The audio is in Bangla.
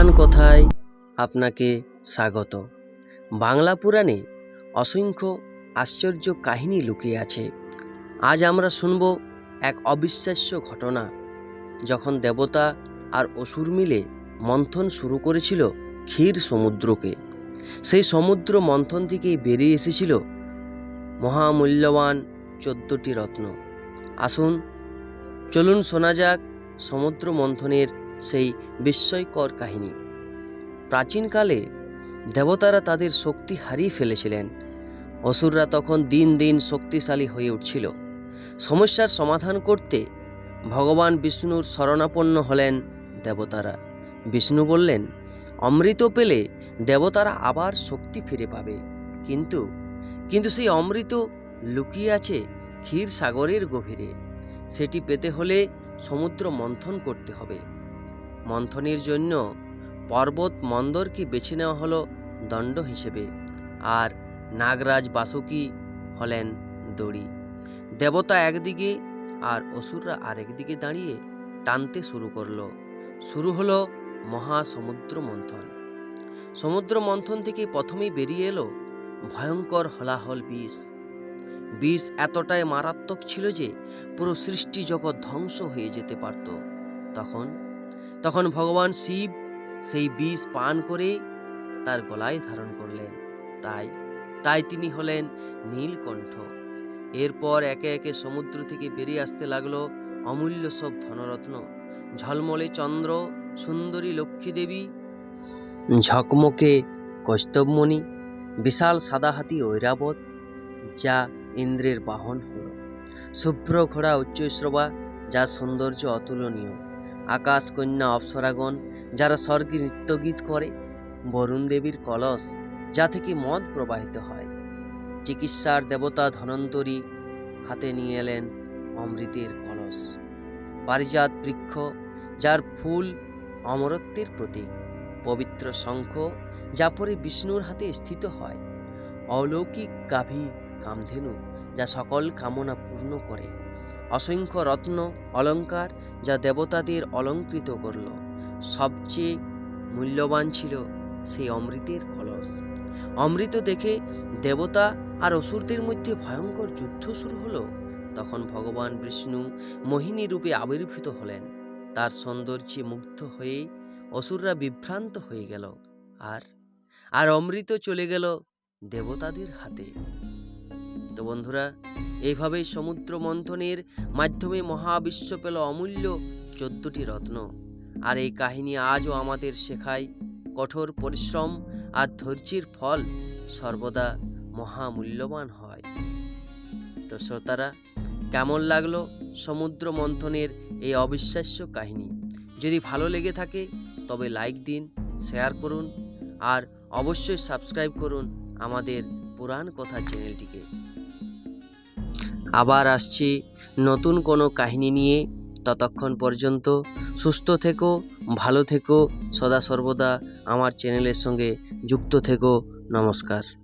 পুরাণ কথায়? আপনাকে স্বাগত। বাংলা পুরাণে অসংখ্য আশ্চর্য কাহিনী লুকিয়ে আছে। আজ আমরা শুনব এক অবিশ্বাস্য ঘটনা। যখন দেবতা আর অসুর মিলে মন্থন শুরু করেছিল ক্ষীর সমুদ্রকে, সেই সমুদ্র মন্থন থেকেই বেরিয়ে এসেছিল মহামূল্যবান চোদ্দটি রত্ন। আসুন, চলুন শোনা যাক সমুদ্র মন্থনের সেই বিস্ময়কর কাহিনী। প্রাচীনকালে দেবতারা তাদের শক্তি হারিয়ে ফেলেছিলেন। অসুররা তখন দিন দিন শক্তিশালী হয়ে উঠছিল। সমস্যার সমাধান করতে ভগবান বিষ্ণুর শরণাপন্ন হলেন দেবতারা। বিষ্ণু বললেন, অমৃত পেলে দেবতারা আবার শক্তি ফিরে পাবে। কিন্তু কিন্তু সেই অমৃত লুকিয়ে আছে ক্ষীর সাগরের গভীরে। সেটি পেতে হলে সমুদ্র মন্থন করতে হবে। মন্থনের জন্য পর্বত মন্দরকে বেছে নেওয়া হলো দণ্ড হিসেবে। আর নাগরাজ বাসুকি হলেন দড়ি। দেবতা একদিকে আর অসুররা আরেকদিকে দাঁড়িয়ে টানতে শুরু করল। শুরু হলো মহাসমুদ্র মন্থন। সমুদ্র মন্থন থেকে প্রথমেই বেরিয়ে এলো ভয়ঙ্কর হলাহল বিষ। বিষ এতটাই মারাত্মক ছিল যে পুরো সৃষ্টি জগৎ ধ্বংস হয়ে যেতে পারত। তখন তখন ভগবান শিব সেই বিষ পান করে তার গলায় ধারণ করলেন। তাই তাই তিনি হলেন নীলকণ্ঠ। এরপর একে একে সমুদ্র থেকে বেরিয়ে আসতে লাগল অমূল্য সব ধনরত্ন। ঝলমলে চন্দ্র, সুন্দরী লক্ষ্মী দেবী ঝকমকে কৌস্তবমণি, বিশাল সাদা হাতি ঐরাবত যা ইন্দ্রের বাহন হল। শুভ্র ঘোড়া উচ্চশ্রবা যা সৌন্দর্য অতুলনীয়। আকাশ কন্যা অপ্সরাগণ, যারা স্বর্গে নৃত্যগীত করে, বরুণ দেবীর কলস, যা থেকে মদ প্রবাহিত হয়। চিকিৎসার দেবতা ধনন্তরী হাতে নিয়ে এলেন অমৃতের কলস। পারিজাত বৃক্ষ, যার ফুল অমরত্বের প্রতীক। পবিত্র শঙ্খ, যা পরে বিষ্ণুর হাতে স্থিত হয়। অলৌকিক গাভী কামধেনু, যা সকল কামনা পূর্ণ করে। অসংখ্য রত্ন অলংকার যা দেবতাদের অলঙ্কৃত করল। সবচেয়ে মূল্যবান ছিল সেই অমৃতের কলস অমৃত দেখে দেবতা আর অসুরদের মধ্যে ভয়ঙ্কর যুদ্ধ শুরু হলো। তখন ভগবান বিষ্ণু মোহিনী রূপে আবির্ভূত হলেন। তার সৌন্দর্যে মুগ্ধ হয়ে অসুররা বিভ্রান্ত হয়ে গেল। আর আর অমৃত চলে গেল দেবতাদের হাতে। তো বন্ধুরা এইভাবেই সমুদ্র মন্থনের মাধ্যমে মহাবিশ্ব পেল অমূল্য চোদ্দটি রত্ন। আর এই কাহিনী আজও আমাদের শেখায় কঠোর পরিশ্রম আর ধৈর্যের ফল সর্বদা মহামূল্যবান হয়। তো শ্রোতারা, কেমন লাগল সমুদ্র মন্থনের এই অবিশ্বাস্য কাহিনী? যদি ভালো লেগে থাকে, তবে লাইক দিন, শেয়ার করুন, আর অবশ্যই সাবস্ক্রাইব করুন আমাদের পুরাণ কথা চ্যানেলটিকে। আবার আসছি নতুন কোনো কাহিনী নিয়ে। ততক্ষণ পর্যন্ত সুস্থ থেকো, ভালো থেকো, সদা সর্বদা আমার চ্যানেলের সঙ্গে যুক্ত থেকো। নমস্কার।